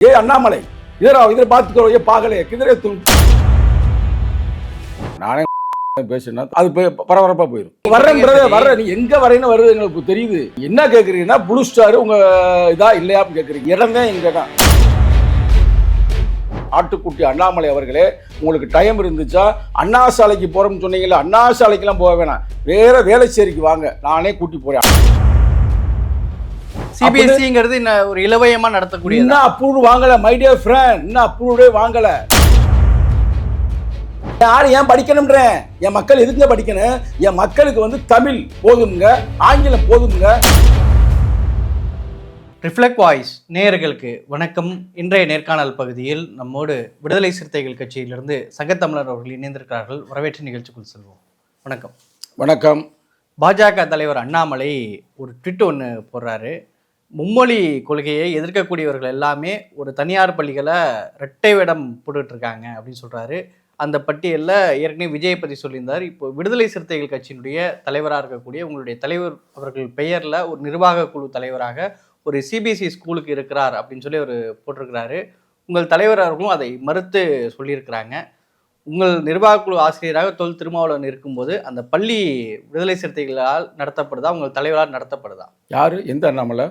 ஏ அண்ணாமலை இதரா இதில் பார்த்துக்கோ ஏ பாகலே கிதரே துண். நானே பேசினா அது போய் பரபரப்பா போயிடும் வர்றேன் வர்ற நீ எங்க வரேன்னு வருது எங்களுக்கு தெரியுது. என்ன கேக்குறீங்கன்னா ப்ளூ ஸ்டார் உங்க இதா இல்லையான்னு கேக்குறீங்க. இடம் தான் எங்க தான். ஆட்டுக்குட்டி அண்ணாமலை அவர்களே உங்களுக்கு டைம் இருந்துச்சா? அண்ணா சாலைக்கு போறோம்னு சொன்னீங்கல்ல அண்ணா சாலைக்கெல்லாம் போக வேணாம். வேற வேலைச்சேரிக்கு வாங்க. நானே கூட்டி போறேன். சிபிஎஸ்சிங்கிறது இன்னும் ஒரு இலவயமா நடத்தக்கூடிய இன்னும் அப்ரூவ் வாங்கல மை டியர் ஃப்ரெண்ட் இன்னும் அப்ரூவ்டே வாங்கல. யார் ஏன் படிக்கணும்ன்றேன் என் மக்கள் எதுக்குங்க படிக்கணும்? என் மக்களுக்கு வந்து தமிழ் போதுங்க ஆங்கிலம் போதுங்க ரிஃப்ளெக்ட் வாய்ஸ் நேயர்களுக்கு வணக்கம். இன்றைய நேர்காணல் பகுதியில் நம்மோடு விடுதலை சிறுத்தைகள் கட்சியிலிருந்து சங்கத்தமிழர் அவர்கள் இணைந்திருக்கிறார்கள். வரவேற்று நிகழ்ச்சிக்குள் செல்வோம். வணக்கம். வணக்கம். பாஜக தலைவர் அண்ணாமலை ஒரு ட்விட் ஒன்று போடுறாரு. மும்மொழி கொள்கையை எதிர்க்கக்கூடியவர்கள் எல்லாமே ஒரு தனியார் பள்ளிகளை ரெட்டை வேடம் போட்டுட்டு இருக்காங்க அப்படின்னு சொல்றாரு. அந்த பட்டியலில் ஏற்கனவே விஜயை பற்றி சொல்லியிருந்தார். இப்போ விடுதலை சிறுத்தைகள் கட்சியினுடைய தலைவராக இருக்கக்கூடிய உங்களுடைய தலைவர் அவர்கள் பெயரில் ஒரு நிர்வாக குழு தலைவராக ஒரு சிபிஎஸ்சி ஸ்கூலுக்கு இருக்கிறார் அப்படின்னு சொல்லி அவர் போட்டிருக்கிறாரு. உங்கள் தலைவர் அவர்களும் அதை மறுத்து சொல்லியிருக்கிறாங்க. உங்கள் நிர்வாக குழு ஆசிரியராக தொல் திருமாவளவன் இருக்கும்போது அந்த பள்ளி விடுதலை சிறுத்தைகளால் நடத்தப்படுதா? உங்கள் தலைவரால் நடத்தப்படுதா? யார்? எந்த அண்ணாமலை?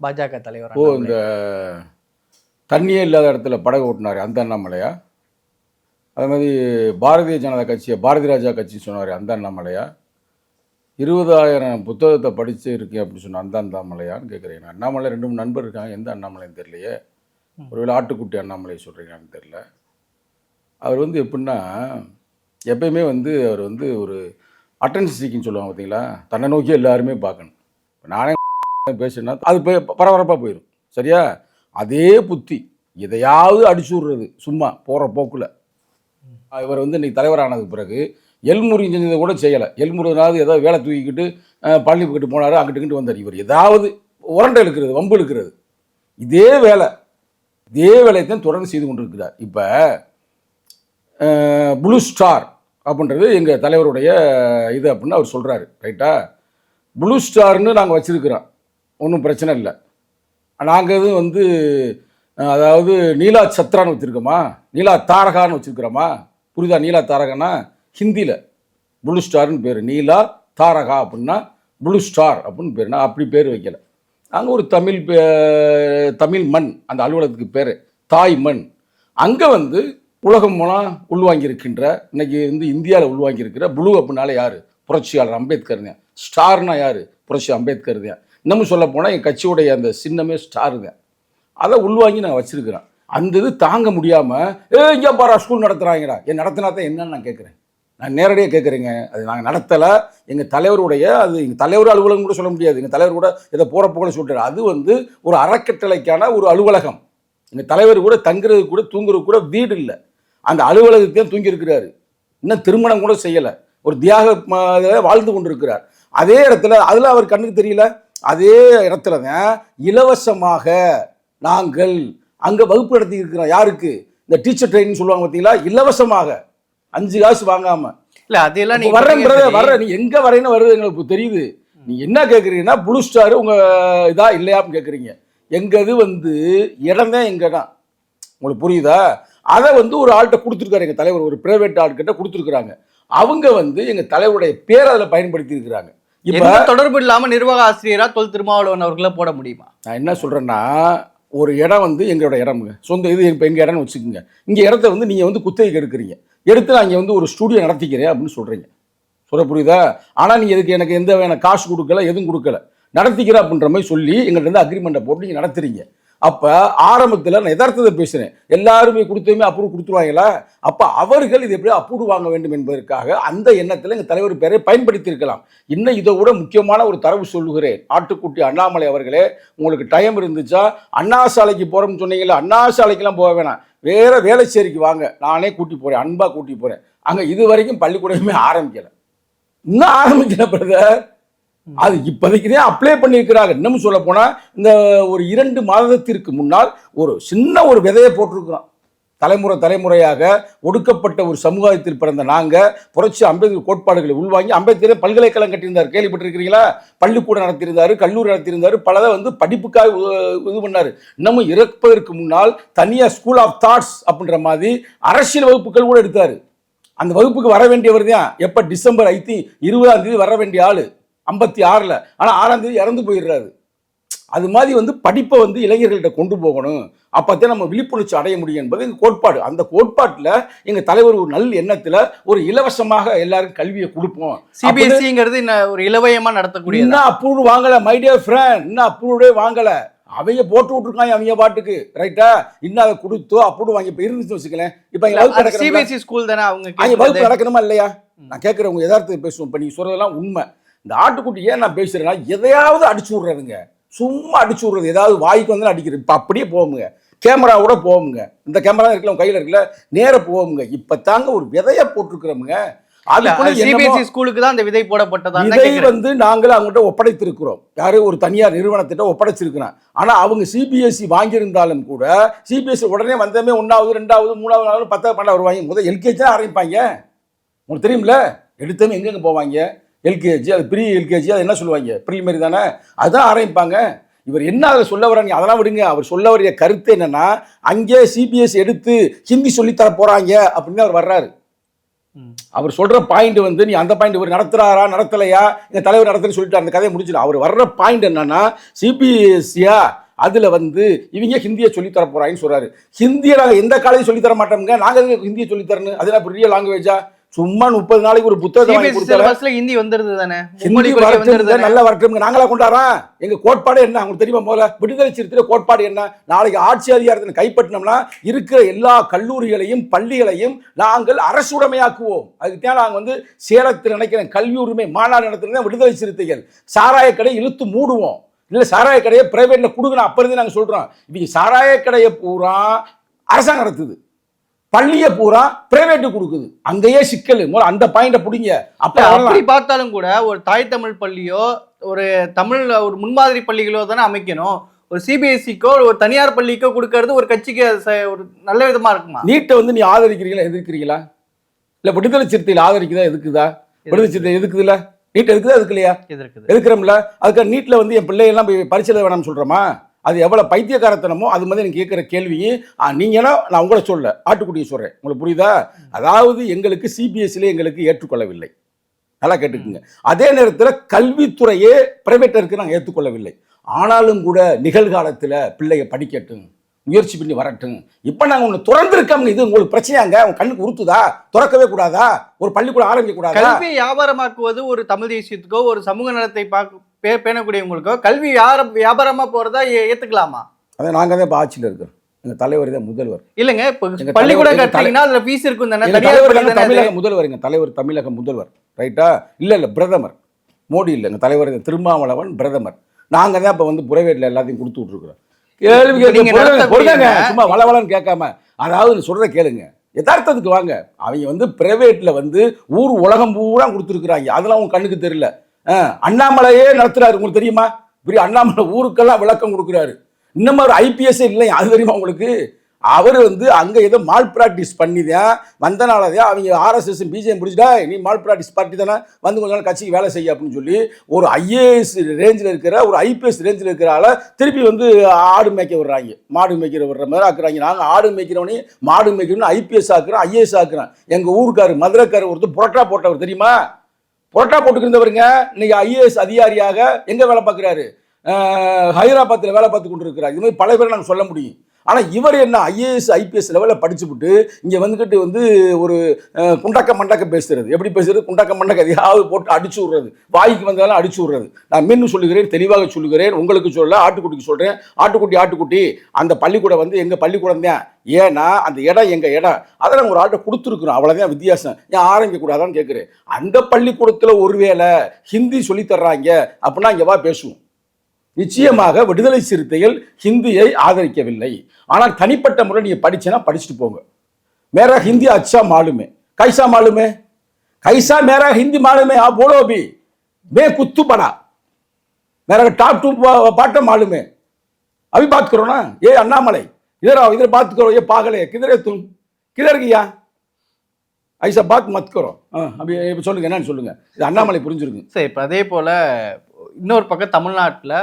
பாஜக தலைவர்? ஓ. இந்த தண்ணியே இல்லாத இடத்துல படகு ஓட்டினாரு அந்த அண்ணாமலையா? அது மாதிரி பாரதிய ஜனதா கட்சியை பாரதி ராஜா கட்சி சொன்னார் அந்த அண்ணாமலையா? இருபதாயிரம் புத்தகத்தை படிச்சு இருக்கேன் அப்படின்னு சொன்ன அந்த அண்ணாமலையான்னு கேட்குறேன் அண்ணாமலை ரெண்டு மூணு நண்பர் இருக்காங்க எந்த அண்ணாமலைன்னு தெரியலையே. ஒருவேளை ஆட்டுக்குட்டி அண்ணாமலை சொல்கிறீங்கன்னு தெரியல. அவர் வந்து எப்படின்னா எப்பயுமே வந்து அவர் வந்து ஒரு அட்டன்ஸ் சீக்கின்னு சொல்லுவாங்க பார்த்தீங்களா? தன்னை நோக்கி எல்லாருமே பார்க்கணும். நானே பேசுனா அது போய் பரபரப்பாக போயிடும் சரியா? அதே புத்தி. எதையாவது அடிச்சு விட்றது. சும்மா போகிற போக்கில். இவர் வந்து இன்னைக்கு தலைவரானதுக்கு பிறகு எல்முறி செஞ்சதை கூட செய்யலை. எல்முறைனாவது ஏதாவது வேலை தூக்கிக்கிட்டு அஹ், பள்ளி போனார் அங்கிட்டு இங்கிட்டு வந்தார். இவர் ஏதாவது உரண்டை இழுக்கிறது வம்பு இழுக்கிறது. இதே வேலை. இதே வேலையை தான் தொடர்ந்து செய்து கொண்டிருக்கிறார். இப்போ ப்ளூ ஸ்டார் அப்படின்றது எங்கள் தலைவருடைய இது அப்படின்னு அவர் சொல்கிறாரு ரைட்டா? ப்ளூ ஸ்டார்னு நாங்கள் வச்சுருக்கிறோம். ஒன்றும் பிரச்சனை இல்லை. நாங்கள் எதுவும் வந்து அதாவது நீலா சத்ரான்னு வச்சுருக்கோமா? நீலா தாரகான்னு வச்சுருக்கிறோமா? புரியுதா? நீலா தாரகானா ஹிந்தியில். ப்ளூ ஸ்டார்னு பேர். நீலா தாரகா அப்படின்னா ப்ளூ ஸ்டார் அப்படின்னு பேர். நான் அப்படி பேர் வைக்கல. அங்கே ஒரு தமிழ் பே- தமிழ் மண் அந்த அலுவலகத்துக்கு பேர். தாய் மண். அங்கே வந்து உலகம் மூலம் உள்வாங்கியிருக்கின்ற இன்னைக்கு வந்து இந்தியாவில் உள்வாங்கியிருக்கிற ப்ளூ அப்படின்னால யார்? புரட்சியாளர் அம்பேத்கர் தான் ஸ்டார்னா யார்? புரட்சி அம்பேத்கர் தான் இன்னமும் சொல்ல போனால் என் கட்சியுடைய அந்த சின்னமே ஸ்டாருங்க. அதை உள்வாங்கி நான் வச்சுருக்கிறேன். அந்த இது தாங்க முடியாமல் ஏ இங்கே பாரா ஸ்கூல் நடத்துகிறாங்கடா என் நடத்தினா தான் என்னன்னு நான் கேட்குறேன். நான் நேரடியாக கேட்குறேங்க. அது நாங்கள் நடத்தலை. எங்கள் தலைவருடைய அது எங்கள் தலைவர் அலுவலகம் கூட சொல்ல முடியாது. எங்கள் தலைவர் கூட இதை போகிறப்ப கூட சொல்கிறார் அது வந்து ஒரு அறக்கட்டளைக்கான ஒரு அலுவலகம். எங்கள் தலைவர் கூட தங்குறது கூட தூங்குறது கூட வீடு இல்லை. அந்த அலுவலகத்தையும் தூங்கியிருக்கிறாரு இன்னும் திருமணம் கூட செய்யலை. ஒரு தியாக வாழ்ந்து கொண்டிருக்கிறார். அதே இடத்துல அதில் அவர் கண்ணுக்கு தெரியல? அதே இடத்துல தான் இலவசமாக நாங்கள் அங்கே வகுப்பு நடத்தி இருக்கிறோம் யாருக்கு? இந்த டீச்சர் ட்ரெயினிங் சொல்லுவாங்க பார்த்தீங்களா இலவசமாக. அஞ்சு காசு வாங்காம. இல்ல அதையெல்லாம் இப்ப நீங்க வர்றேன் பிரதர். வர்ற நீ எங்க வரேன்னு வருது எங்களுக்கு தெரியுது. நீ என்ன கேக்குறீங்கன்னா ப்ளூ ஸ்டார் உங்க இதா இல்லையான்னு கேக்குறீங்க. எங்க இது வந்து இடம் தான் எங்க தான். உங்களுக்கு புரியுதா? அதை வந்து ஒரு ஆள்கிட்ட கொடுத்துருக்காரு எங்க தலைவர். ஒரு பிரைவேட் ஆள்கிட்ட கொடுத்துருக்குறாங்க. அவங்க வந்து எங்க தலைவருடைய பேரை அதில் பயன்படுத்தி இருக்கிறாங்க இப்ப தொடர்பு இல்லாம நிர்வாக ஆசிரியரா தொல் திருமாவளவன் அவர்களை போட முடியுமா? நான் என்ன சொல்கிறேன்னா ஒரு இடம் வந்து எங்களோட இடமுங்க. சொந்த இது இப்போ எங்கள் இடம்னு வச்சுக்கோங்க. இங்கே இடத்த வந்து நீங்கள் வந்து குத்தகைக்கு எடுக்கிறீங்க. எடுத்து நான் இங்கே வந்து ஒரு ஸ்டூடியோ நடத்திக்கிறேன் அப்படின்னு சொல்கிறீங்க சொல்ல புரியுதா? ஆனால் நீங்கள் இதுக்கு எனக்கு எந்த வேணா காசு கொடுக்கல எதுவும் கொடுக்கல. நடத்திக்கிறேன் அப்படின்ற மாதிரி சொல்லி எங்கள்ட்ட இருந்து அக்ரிமெண்ட்டை போட்டு நீங்கள் நடத்துறீங்க. அப்போ ஆரம்பத்தில் நான் எதார்த்தத்தை பேசுகிறேன் எல்லாருமே கொடுத்ததுமே அப்ரூவ் கொடுத்துருவாங்களா? அப்போ அவர்கள் இது எப்படி அப்ரூவ் வாங்க வேண்டும் என்பதற்காக அந்த எண்ணத்தில் எங்கள் தலைவர் பெயரை பயன்படுத்தியிருக்கலாம். இன்னும் இதை விட முக்கியமான ஒரு தரவு சொல்லுகிறேன். ஆட்டுக்குட்டி அண்ணாமலை அவர்களே உங்களுக்கு டைம் இருந்துச்சா? அண்ணா சாலைக்கு போகிறோம்னு சொன்னீங்களா அண்ணா சாலைக்கெல்லாம் போக வேணாம். வேறு வேலைச்சேரிக்கு வாங்க. நானே கூட்டி போகிறேன் அன்பாக கூட்டி போகிறேன் அங்கே இது வரைக்கும் பள்ளிக்கூடமே ஆரம்பிக்கலை. இன்னும் ஆரம்பிக்கல பிரதர் அது இப்போதைக்கு தான் அப்ளை பண்ணியிருக்கிறாங்க. இன்னமும் சொல்ல போனால் இந்த ஒரு இரண்டு மாதத்திற்கு முன்னால் ஒரு சின்ன ஒரு விதையை போட்டிருக்கிறோம். தலைமுறை தலைமுறையாக ஒடுக்கப்பட்ட ஒரு சமுதாயத்தில் பிறந்த நாங்கள் புரட்சி அம்பேத்கர் கோட்பாடுகளை உள்வாங்கி அம்பேத்கரே பல்கலைக்கழகம் கட்டியிருந்தார். கேள்விப்பட்டிருக்கிறீங்களா? பள்ளிக்கூடம் நடத்தியிருந்தார் கல்லூரி நடத்தியிருந்தார் பலதை வந்து படிப்புக்காக இது பண்ணார். இன்னமும் இறப்பதற்கு முன்னால் தனியாக ஸ்கூல் ஆஃப் தாட்ஸ் அப்படின்ற மாதிரி அரசியல் வகுப்புகள் கூட எடுத்தார். அந்த வகுப்புக்கு வர வேண்டியவர் தான். எப்போ? டிசம்பர் ஐத்தி இருபதாம் தேதி வர வேண்டிய ஆள். ஐம்பத்தி ஆறுல. ஆனா ஆறாம் தேதி இறந்து போயிடுறாரு. அது மாதிரி வந்து படிப்பை வந்து இளைஞர்கள்ட்ட கொண்டு போகணும். அப்பதான் நம்ம விழிப்புணர்ச்சி அடைய முடியும் என்பது எங்க கோட்பாடு. அந்த கோட்பாட்டில் எங்க தலைவர் ஒரு நல்ல எண்ணத்துல ஒரு இலவசமாக எல்லாருக்கும் கல்வியை கொடுப்போம். சிபிஎஸ்சிங்கிறது இன்னும் ஒரு இலவயமா நடத்தக்கூடிய இன்னும் அப்ரூவ் வாங்கல மை டியர் ஃப்ரெண்ட் இன்னும் அப்ரூவ்டே வாங்கல. அவங்க போட்டு விட்டுருக்காங்க அவங்க பாட்டுக்கு. ரைட்டா இன்னும் அதை கொடுத்தோ அப்ரூவ் வாங்கி இப்போ இருந்துச்சு வச்சுக்கலேன் இப்போ சிபிஎஸ்சி ஸ்கூல் தானே அவங்க வகுப்பு. நடக்கணுமா இல்லையா? நான் கேட்குறேன் உங்க யதார்த்தத்தை பேசுவோம். இப்போ நீங்க சொல்றதெல்லாம் உண்மை. இந்த ஆட்டுக்குட்டி ஏன் நான் பேசுறேன்னா எதையாவது அடிச்சு விட்றதுங்க. சும்மா அடிச்சு விட்றது. ஏதாவது வாய்க்கு வந்து அடிக்கிறது. இப்போ அப்படியே போகுங்க கேமராவோட போகுங்க இந்த கேமரா இருக்குல்ல உங்க கையில இருக்குல்ல நேர போகுங்க இப்போ தாங்க ஒரு விதைய போட்டிருக்கிறோமுங்க. சிபிஎஸ்சி ஸ்கூலுக்கு தான் அந்த விதை போடப்பட்டதா இதை வந்து நாங்கள் அவங்ககிட்ட ஒப்படைத்திருக்கிறோம். யாரு ஒரு தனியார் நிறுவனத்திட்ட ஒப்படைச்சிருக்கிறோம் ஆனா அவங்க சிபிஎஸ்சி வாங்கியிருந்தாலும் கூட சிபிஎஸ்சி உடனே வந்தமே ஒன்றாவது ரெண்டாவது மூணாவது நாலாவது பத்தாவது பன்னெண்டாவது வருவாங்க. முதல் எல்கேஜி தான் ஆரம்பிப்பாங்க. உங்களுக்கு தெரியும்ல? எடுத்தவங்க எங்கெங்க போவாங்க? எல்கேஜி அது ப்ரீ எல்கேஜி அது என்ன சொல்லுவாங்க? ப்ரிலிமரி தானே? அதுதான் ஆரம்பிப்பாங்க. இவர் என்ன அதில் சொல்ல வர்றாங்க அதெல்லாம் விடுங்க. அவர் சொல்ல வரைய கருத்து என்னன்னா அங்கே சிபிஎஸ்சி எடுத்து ஹிந்தி சொல்லித்தர போறாங்க அப்படின்னு அவர் வர்றாரு. அவர் சொல்ற பாயிண்ட் வந்து நீ அந்த பாயிண்ட் இவர் நடத்துறாரா நடத்தலையா? எங்க தலைவர் நடத்துன்னு சொல்லிட்டு அந்த கதையை முடிச்சிடும் அவர் வர்ற பாயிண்ட் என்னன்னா சிபிஎஸ்சியா அதுல வந்து இவங்க ஹிந்தியை சொல்லி தர போறாங்கன்னு சொல்றாரு. ஹிந்தியை நாங்க எந்த காலேஜ் சொல்லி தர மாட்டோம்ங்க? நாங்க எதுக்கு ஹிந்தியை சொல்லி தரணும்? அது என்ன பெரிய லாங்குவேஜா சும்மா முப்பது நாளைக்கு ஒரு புத்தகத்தை சிலபஸ்ல ஹிந்தி வந்துருது தானே? ஹிந்தி நல்ல வரட்டும் நாங்களா கொண்டாடுறோம். எங்க கோட்பாடு என்ன? உங்களுக்கு தெரியுமா முதல்ல? விடுதலை சிறுத்தை கோட்பாடு என்ன? நாளைக்கு ஆட்சி அதிகாரத்தை கைப்பற்றினோம்னா இருக்கிற எல்லா கல்லூரிகளையும் பள்ளிகளையும் நாங்கள் அரசுடைமையாக்குவோம். அதுக்கு தான் நாங்கள் வந்து சேலத்தில் நினைக்கிறேன் கல்வி உரிமை மாநாடு நடத்துறது விடுதலை சிறுத்தைகள். சாராய கடை இழுத்து மூடுவோம். இல்லை சாராய கடையை பிரைவேட்ல கொடுக்கணும் அப்ப இருந்து நாங்கள் சொல்றோம். இவங்க சாராய கடையை பூரா அரசாங்கம் நடத்துது. பள்ளியை பூரா பிரைவேட்டு கொடுக்குது. அங்கேயே சிக்கல். அந்த பாயிண்ட பிடிங்க. அப்ப. அப்படி பார்த்தாலும் கூட ஒரு தாய் தமிழ் பள்ளியோ ஒரு தமிழ் ஒரு முன்மாதிரி பள்ளிகளோ தானே அமைக்கணும். ஒரு சிபிஎஸ்சிக்கோ ஒரு தனியார் பள்ளிக்கோ கொடுக்கறது ஒரு கட்சிக்கு ஒரு நல்ல விதமா இருக்குமா? நீட்டை வந்து நீ ஆதரிக்கிறீங்களா எதிர்க்கிறீங்களா? இல்ல விடுதலை சிறுத்தையில் ஆதரிக்குதா எதுக்குதா? விடுதலை சிறுத்தை எதுக்குதுல நீட் எதுக்குதா எதுக்கு இல்லையா இது இருக்குது எதுக்குறோம்ல? அதுக்கு நீட்ல வந்து என் பிள்ளையெல்லாம் போய் பரிசு எழுத வேணாம்னு சொல்றோமா? அது எவ்வளவு பைத்தியக்காரத்தனமோ அது மாதிரி எனக்கு கேட்குற கேள்வியும் ஆ, நீங்கன்னா நான் உங்களை சொல்ல ஆட்டுக்குட்டியை சொல்றேன். உங்களுக்கு புரியுதா? அதாவது எங்களுக்கு சிபிஎஸ்சியில் எங்களுக்கு ஏற்றுக்கொள்ளவில்லை. நல்லா கேட்டுக்குங்க. அதே நேரத்தில் கல்வித்துறையே பிரைவேட்டருக்கு நாங்கள் ஏற்றுக்கொள்ளவில்லை. ஆனாலும் கூட நிகழ்காலத்தில் பிள்ளைய படிக்கட்டும் முயற்சி பண்ணி வரட்டும். இப்போ நாங்கள் ஒன்று திறந்துருக்கோம் இது உங்களுக்கு பிரச்சனையாங்க உங்க கண்ணுக்கு உறுத்துதா? திறக்கவே கூடாதா? ஒரு பள்ளிக்கூடம் ஆரம்பிக்க கூடாதா? வியாபாரமாக்குவது ஒரு தமிழ் தேசியத்துக்கோ ஒரு சமூக நலத்தை பார்க்க பே- பேணக்கூடியவங்களுக்கோ கல்வி வியாபார- வியாபாரமா போறதா ஏ- ஏத்துக்கலாமா? அதை நாங்கள் தான் இப்போ ஆட்சியில் இருக்கிறோம் எங்கள் தலைவர் தான் முதல்வர். இல்லங்க இப்ப பள்ளிக்கூடம் கட்டுறீங்கன்னா அதுல ஃபீஸ் இருக்கும் தானே? தமிழக முதல்வர் எங்க தலைவர் தமிழக முதல்வர். ரைட்டா இல்ல இல்ல பிரதமர். மோடி இல்ல எங்க தலைவர் திருமாவளவன் பிரதமர். நாங்க தான் இப்ப வந்து புறவேட்டில் எல்லாத்தையும் கொடுத்து பொறுங்க சும்மா வளவளன்னு கேட்காம. அதாவது நீ சொல்றத கேளுங்க. யதார்த்தத்துக்கு வாங்க. அவங்க வந்து பிரைவேட்ல வந்து ஊர் உலகம் பூரா கொடுத்துருக்குறாங்க. அதெல்லாம் உங்க கண்ணுக்கு தெரியல. அண்ணாமலையே நடத்துறாரு. உங்களுக்கு தெரியுமா? பெரிய அண்ணாமலை ஊருக்கெல்லாம் விளக்கம் கொடுக்குறாரு. இன்னமும் ஒரு ஐபிஎஸ்ஸே இல்லை அது தெரியுமா உங்களுக்கு? அவர் வந்து அங்கே ஏதோ மால் ப்ராக்டிஸ் பண்ணி தான் வந்தனால தான் அவங்க ஆர்எஸ்எஸ் பிஜேபி பிடிச்சிட்டா நீ மால் ப்ராக்டிஸ் பார்ட்டி தானே வந்து கொஞ்ச நாள் கட்சிக்கு வேலை செய்ய அப்படின்னு சொல்லி ஒரு ஐஏஎஸ் ரேஞ்சில் இருக்கிற ஒரு ஐபிஎஸ் ரேஞ்சில் இருக்கிற ஆளை திருப்பி வந்து ஆடு மேய்க்க விடுறாங்க. மாடு மேய்க்கிற விடுற மாதிரி ஆக்குறாங்க. நாங்கள் ஆடு மேய்க்கிறவனையும் மாடு மேய்க்கிறவனு ஐபிஎஸ் ஆக்குறோம் ஐஏஎஸ் ஆக்குறோம். எங்கள் ஊருக்கார் மதுரைக்காரர் ஒருத்தர் புரோட்டா போட்டவர் தெரியுமா? புரோட்டா போட்டுக்கிருந்தவருங்க இன்னைக்கு ஐஏஎஸ் அதிகாரியாக எங்கே வேலை பார்க்குறாரு? ஹைதராபாத்தில் வேலை பார்த்து கொண்டு இருக்கிறார் இது மாதிரி பல பேரை நாங்கள் சொல்ல முடியும். ஆனால் இவர் என்ன ஐஏஎஸ் ஐபிஎஸ் லெவலில் படிச்சுவிட்டு இங்கே வந்துக்கிட்டு வந்து ஒரு குண்டக்க மண்டக்க பேசுறது. எப்படி பேசுறது? குண்டக்க மண்டக்க எதையாவது போட்டு அடிச்சு விடுறது. வாய்க்கு வந்தாலும் அடிச்சு விடுறது. நான் மீண்டும் சொல்லுகிறேன் தெளிவாக சொல்லுகிறேன் உங்களுக்கு சொல்ல ஆட்டுக்குட்டிக்கு சொல்கிறேன் ஆட்டுக்குட்டி ஆட்டுக்குட்டி அந்த பள்ளிக்கூடம் வந்து எங்கள் பள்ளிக்கூடம் தான். ஏன்னா அந்த இடம் எங்கள் இடம். அதை நாங்கள் ஒரு ஆட்டை கொடுத்துருக்குறோம். அவ்வளோதான் வித்தியாசம். ஏன் ஆரம்பிக்கக்கூடாதான்னு கேட்குறேன் அந்த பள்ளிக்கூடத்தில் ஒருவேளை ஹிந்தி சொல்லித் தர்றாங்க அப்படின்னா இங்கே வா பேசுவோம். நிச்சயமாக விடுதலை சிறுத்தைகள் ஹிந்தியை ஆதரிக்கவில்லை. ஆனால் தனிப்பட்ட முறை நீங்கள் படிச்சுன்னா படிச்சுட்டு போங்க. மேரா ஹிந்தி அச்சா மாலுமே. கைசா மாலுமே? கைசா மேரா ஹிந்தி மாலுமே ஆ போலோ அபி. மே குத்து படா. மேரா டாப் டூ பாட்டம் மாலுமே. அபி பார்த்துக்கிறோன்னா ஏ அண்ணாமலை. இதரா இதர் பார்த்துக்கிறோம் ஏ பாகலே கிதரே தும் கிதர்கியா ஐசா பாத் மத்துக்கிறோம் அப்படி இப்போ சொல்லுங்கள் என்னன்னு சொல்லுங்கள் இது அண்ணாமலை புரிஞ்சிருக்கு சரி இப்போ அதே போல் இன்னொரு பக்கம் தமிழ்நாட்டில்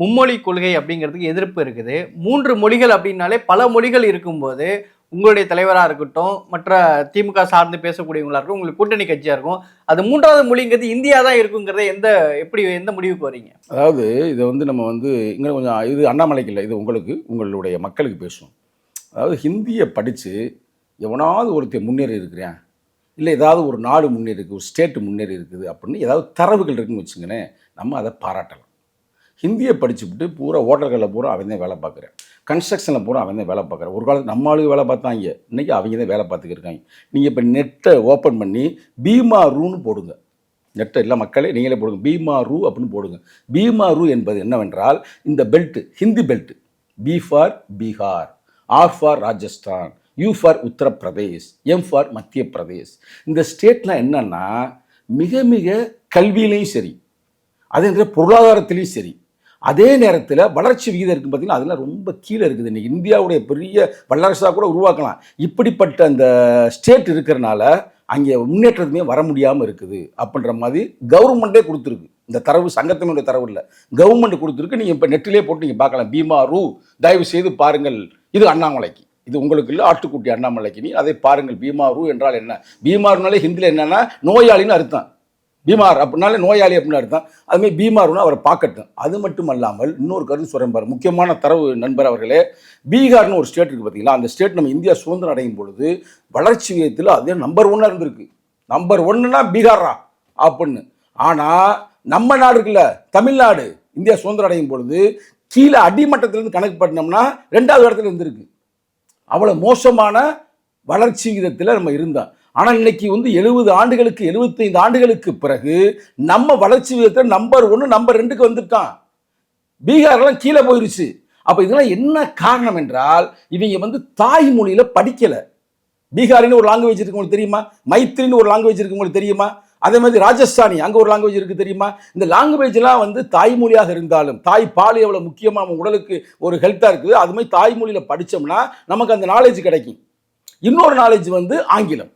மும்மொழி கொள்கை அப்படிங்கிறதுக்கு எதிர்ப்பு இருக்குது. மூன்று மொழிகள் அப்படின்னாலே பல மொழிகள் இருக்கும்போது உங்களுடைய தலைவராக இருக்கட்டும் மற்ற திமுக சார்ந்து பேசக்கூடியவங்களா இருக்கும் உங்களுக்கு கூட்டணி கட்சியாக இருக்கும். அது மூன்றாவது மொழிங்கிறது இந்தியா தான் இருக்குங்கிறத எந்த எப்படி எந்த முடிவுக்கு வரீங்க அதாவது இதை வந்து நம்ம வந்து இங்கே கொஞ்சம் இது அண்ணாமலைக்கு இல்லை இது உங்களுக்கு உங்களுடைய மக்களுக்கு பேசுவோம். அதாவது ஹிந்தியை படித்து எவனாவது ஒருத்தர் முன்னேறி இருக்கிறேன் இல்லை ஏதாவது ஒரு நாடு முன்னேறி இருக்குது ஒரு ஸ்டேட்டு முன்னேறி இருக்குது அப்படின்னு ஏதாவது தரவுகள் இருக்குன்னு வச்சுங்கன்னே நம்ம அதை பாராட்டலாம். ஹிந்தியை படிச்சுவிட்டு பூரா ஹோட்டல்களில் பூரா அவன் தான் வேலை பார்க்குறேன். கன்ஸ்ட்ரக்ஷனில் பூரா அவன் தான் வேலை பார்க்குறேன். ஒரு காலத்து நம்ம ஆளுக்கு வேலை பார்த்தாங்க. இன்றைக்கி அவங்க தான் வேலை பார்த்துக்கிருக்காங்க நீங்கள் இப்போ நெட்டை ஓப்பன் பண்ணி பீமா ரூன்னு போடுங்க. நெட்டை இல்லை மக்களே நீங்களே போடுங்க. பீமா ரூ அப்படின்னு போடுங்க. பீமா ரூ என்பது என்னவென்றால் இந்த belt Hindi belt B for Bihar R for Rajasthan U for Uttar Pradesh M for Madhya Pradesh இந்த ஸ்டேட்லாம் என்னென்னா மிக மிக கல்வியிலையும் சரி அதே நேரம் பொருளாதாரத்திலையும் சரி அதே நேரத்தில் வளர்ச்சி விகிதம் இருக்குது பார்த்தீங்கன்னா அதெல்லாம் ரொம்ப கீழே இருக்குது. இன்றைக்கி இந்தியாவுடைய பெரிய வல்லரசாக கூட உருவாக்கலாம். இப்படிப்பட்ட அந்த ஸ்டேட் இருக்கிறனால அங்கே முன்னேற்றத்துமே வர முடியாமல் இருக்குது அப்படின்ற மாதிரி கவர்மெண்ட்டே கொடுத்துருக்கு. இந்த தரவு சங்கத்தினுடைய தரவு இல்லை. கவர்மெண்ட் கொடுத்துருக்கு. நீங்கள் இப்போ நெட்டிலே போட்டு நீங்கள் பார்க்கலாம். பீமா ரூ தயவு செய்து பாருங்கள். இது அண்ணாமலைக்கு. இது உங்களுக்கு இல்லை ஆட்டுக்குட்டி அண்ணாமலைக்கு. நீ அதை பாருங்கள். பீமா ரூ என்றால் என்ன? பீமாருனாலே ஹிந்தியில் என்னென்னா நோயாளின்னு அர்த்தம். பீமார் அப்படின்னாலே நோயாளி அப்படின்னு அர்த்தம். அதுமாதிரி பீமார்னு அவரை பார்க்கட்டும். அது மட்டும் அல்லாமல் இன்னொரு கருத்து சொல்கிறேன் முக்கியமான தரவு நண்பர் அவர்களே பீகார்னு ஒரு ஸ்டேட் இருக்குது பார்த்தீங்களா அந்த ஸ்டேட் நம்ம இந்தியா சுதந்திரம் அடையும் பொழுது வளர்ச்சி விகிதத்தில் அதே நம்பர் ஒன்னாக இருந்திருக்கு. நம்பர் ஒன்றுனா பீகாரா அப்படின்னு. ஆனால் நம்ம நாடு இருக்குல்ல தமிழ்நாடு இந்தியா சுதந்திரம் அடையும் பொழுது கீழே அடிமட்டத்திலேருந்து கணக்கு பண்ணோம்னா ரெண்டாவது இடத்துல இருந்திருக்கு. அவ்வளோ மோசமான வளர்ச்சி விகிதத்தில் நம்ம இருந்தோம். ஆனால் இன்னைக்கு வந்து எழுபது ஆண்டுகளுக்கு எழுபத்தைந்து ஆண்டுகளுக்கு பிறகு நம்ம வளர்ச்சி விகிதத்தில் நம்பர் ஒன்று நம்பர் ரெண்டுக்கு வந்துட்டான் பீகார்லாம் கீழே போயிருச்சு. அப்போ இதெல்லாம் என்ன காரணம் என்றால் இவங்க வந்து தாய்மொழியில் படிக்கலை. பீகாரின்னு ஒரு லாங்குவேஜ் இருக்கு உங்களுக்கு தெரியுமா? மைத்திரின்னு ஒரு லாங்குவேஜ் இருக்கு உங்களுக்கு தெரியுமா? அதே மாதிரி ராஜஸ்தானி அங்கே ஒரு லாங்குவேஜ் இருக்கு தெரியுமா? இந்த லாங்குவேஜ்லாம் வந்து தாய்மொழியாக இருந்தாலும் தாய் பால் எவ்வளோ முக்கியமாக நம்ம உடலுக்கு ஒரு ஹெல்த்தாக இருக்குது. அது மாதிரி தாய்மொழியில் படித்தோம்னா நமக்கு அந்த நாலேஜ் கிடைக்கும். இன்னொரு நாலேஜ் வந்து ஆங்கிலம்.